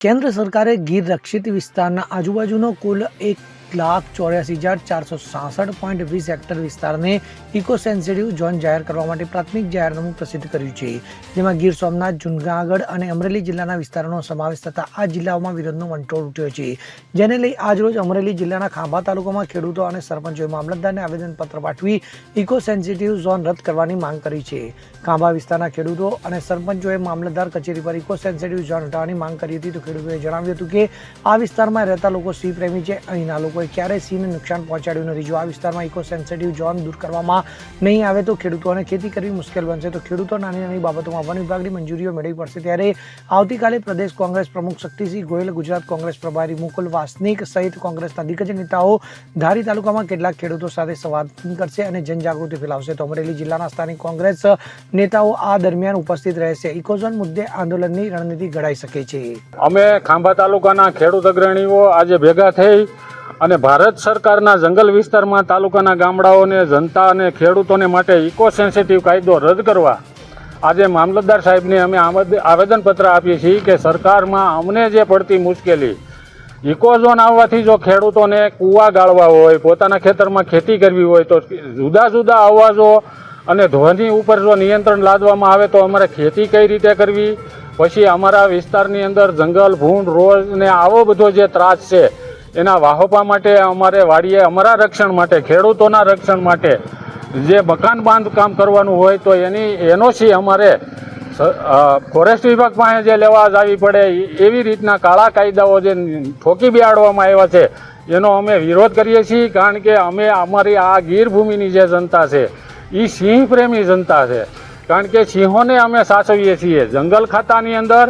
કેન્દ્ર સરકારે ગીર રક્ષિત વિસ્તારના આજુબાજુનો કુલ એક લાખ ચોર્યાસી હજાર ચારસો સાસઠ પોઈન્ટ વીસ હેક્ટર વિસ્તારને ઇકો સેન્સિટિવ ઝોન જાહેર કરવા માટે પ્રાથમિક જાહેરનામું પ્રસિદ્ધ કર્યું છે. જેમાં ગીર સોમનાથ જુનાગઢ અને અમરેલી જિલ્લાના વિસ્તારોનો સમાવેશ થતા આ જિલ્લાઓમાં વિરોધનો વંટોળ ઉઠ્યો છે. જેને લઈ આજરોજ અમરેલી જિલ્લાના ખાંભા તાલુકામાં ખેડૂતો અને સરપંચોએ મામલતદારને આવેદનપત્ર પાઠવી ઇકો સેન્સિટિવ ઝોન રદ કરવાની માંગ કરી છે. ખાંભા વિસ્તારના ખેડૂતો અને સરપંચોએ મામલતદાર કચેરી પર ઇકો સેન્સિટિવ ઝોન હટાવવાની માંગ કરી હતી તો ખેડૂતોએ જણાવ્યું હતું કે આ વિસ્તારમાં રહેતા લોકો સિંહ પ્રેમી છે, અહીંના લોકોએ ક્યારેય સિંહને નુકસાન પહોંચાડ્યું નથી. જો આ વિસ્તારમાં ઇકો સેન્સિટિવ ઝોન દૂર કરવામાં નહીં આવે તો ખેડૂતોને ખેતી કરવી મુશ્કેલ બનશે. તો ખેડૂતો નાની નાની બાબતોમાં વન વિભાગની મંજૂરીઓ મેળવી પડશે ત્યારે આવતીકાલે પ્રદેશ કોંગ્રેસ પ્રમુખ શક્તિસિંહ ગોયલ, ગુજરાત કોંગ્રેસ પ્રભારી મુકુલ વાસનિક સહિત કોંગ્રેસના દિગ્ગજ નેતાઓ ધારી તાલુકામાં કેટલાક ખેડૂતો સાથે સંવાદ કરશે અને જનજાગૃતિ ફેલાવશે. તો અમરેલી જિલ્લાના સ્થાનિક કોંગ્રેસ નેતાઓ આ દરમિયાન ઉપસ્થિત રહેશે. ઇકોઝોન મુદ્દે આંદોલનની રણનીતિ ઘડાઈ શકે છે. અમે ખાંભા તાલુકાના ખેડૂત અગ્રણીઓ આજે ભેગા થઈ અને ભારત સરકારના જંગલ વિસ્તારમાં તાલુકાના ગામડાઓને, જનતા અને ખેડૂતોને માટે ઇકો સેન્સિટિવ કાયદો રદ કરવા. આજે મામલતદાર સાહેબને અમે આવેદનપત્ર આપીએ છીએ કે સરકારમાં અમને જે પડતી મુશ્કેલી ઇકોઝોન આવવાથી જો ખેડૂતોને કૂવા ગાળવા હોય, પોતાના ખેતરમાં ખેતી કરવી હોય, તો જુદા જુદા અવાજો અને ધ્વનિ ઉપર જો નિયંત્રણ લાદવામાં આવે તો અમારે ખેતી કઈ રીતે કરવી? પછી અમારા વિસ્તારની અંદર જંગલ, ભૂંડ રોજ ને આવો બધો જે ત્રાસ છે એના વાહોપા માટે અમારે વાડીએ અમારા રક્ષણ માટે, ખેડૂતોના રક્ષણ માટે જે મકાન બાંધકામ કરવાનું હોય તો એની, એનઓસી અમારે ફોરેસ્ટ વિભાગ પાસે જે લેવા આવી પડે એવી રીતના કાળા કાયદાઓ જે ઠોકી બેહાડવામાં આવ્યા છે, એનો અમે વિરોધ કરીએ છીએ, કારણ કે અમે અમારી આ ગીર ભૂમિની જે જનતા છે એ સિંહ પ્રેમી જનતા છે. કારણ કે સિંહોને અમે સાચવીએ છીએ. જંગલ ખાતાની અંદર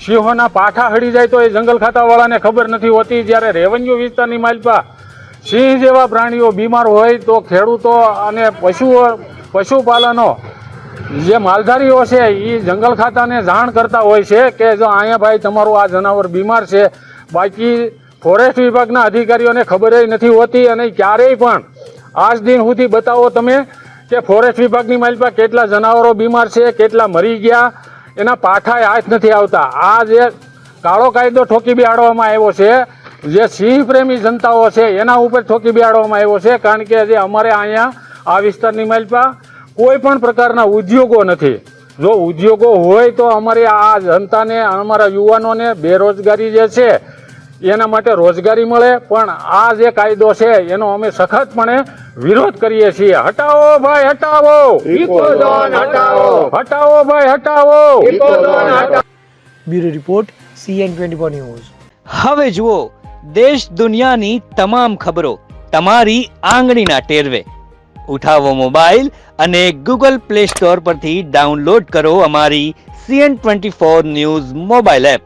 સિંહોના પાઠા હડી જાય તો એ જંગલ ખાતાવાળાને ખબર નથી હોતી. જ્યારે રેવન્યુ વિસ્તારની માલપા સિંહ જેવા પ્રાણીઓ બીમાર હોય તો ખેડૂતો અને પશુઓ પશુપાલનો જે માલધારીઓ છે એ જંગલ ખાતાને જાણ કરતા હોય છે કે જો અહીંયા ભાઈ તમારું આ જનાવર બીમાર છે. બાકી ફોરેસ્ટ વિભાગના અધિકારીઓને ખબર નથી હોતી અને ક્યારેય પણ આજ દિન સુધી બતાવો તમે કે ફોરેસ્ટ વિભાગની માલપા કેટલા જનાવરો બીમાર છે, કેટલા મરી ગયા એના પાઠાએ હાથ નથી આવતા. આ જે કાળો કાયદો ઠોકી બેહાડવામાં આવ્યો છે, જે સિંહ પ્રેમી જનતાઓ છે, એના ઉપર ઠોકી બેહાડવામાં આવ્યો છે, કારણ કે જે અમારે અહીંયા આ વિસ્તારની માલપા કોઈ પણ પ્રકારના ઉદ્યોગો નથી. જો ઉદ્યોગો હોય તો અમારી આ જનતાને, અમારા યુવાનોને બેરોજગારી જે છે એના માટે રોજગારી મળે પણ આ જે કાયદો છે એનો અમે સખતપણે વિરોધ કરીએ છીએ. હટાવો ભાઈ હટાવો! હટાવો! ભાઈ હટાવો! Bureau report CN twenty four news હવે જુઓ દેશ દુનિયાની તમામ ખબરો તમારી આંગળીના ટેરવે. ઉઠાવો મોબાઈલ અને ગૂગલ પ્લે સ્ટોર પરથી ડાઉનલોડ કરો અમારી CN twenty four news mobile app.